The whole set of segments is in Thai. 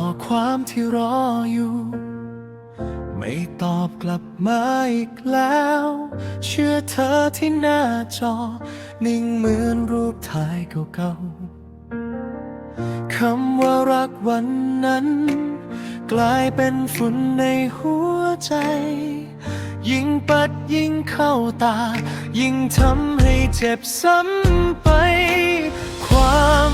อความที่รออยู่ ไม่ตอบกลับมาอีกแล้ว เชื่อเธอที่หน้าจอ นิ่งเหมือนรูปถ่ายเก่าๆคำว่ารักวันนั้น กลายเป็นฝุ่นในหัวใจ ยิ่งปัดยิ่งเข้าตา ยิ่งทำให้เจ็บซ้ำไป ความ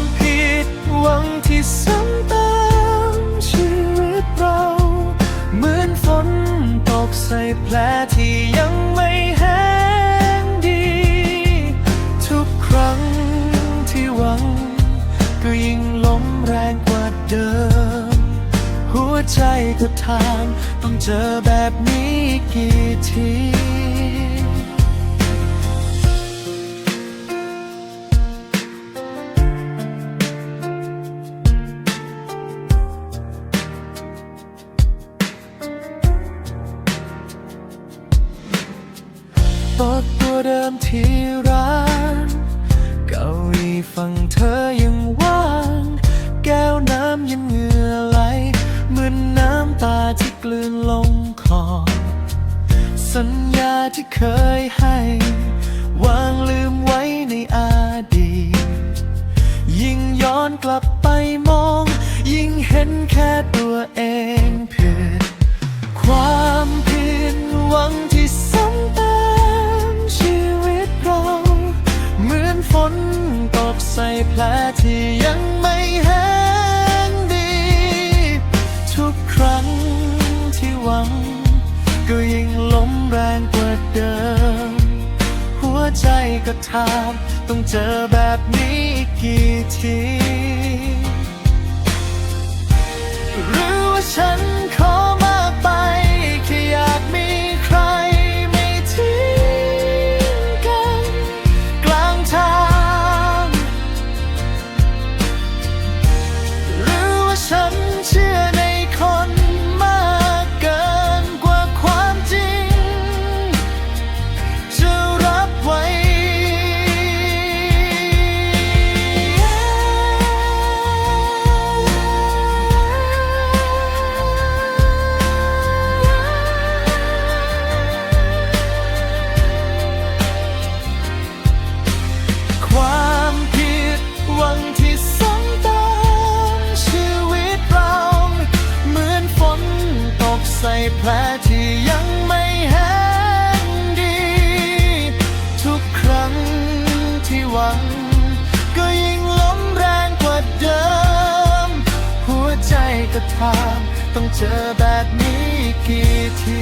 แผลที่ยังไม่แห้งดี ทุกครั้งที่หวัง ก็ยิ่งล้มแรงกว่าเดิม หัวใจก็ทานต้องเจอแบบนี้กี่ที ตกตัวเดิมที่ร้าน เก้าอี้ฝั่งเธอยังว่าง แก้วน้ำยังเหงื่อไหลเหมือนน้ำตาที่กลืนลงคอ สัญญาที่เคยให้ วางลืมไว้ในอดีตยิ่งย้อนกลับไปมอง ยิ่งเห็นแค่ งกว่าเดิม หัวใจก็ถาม ต้องเจอแบบนี้อีกกี่ที ก็ทามต้องเจอแบบนี้กี่ที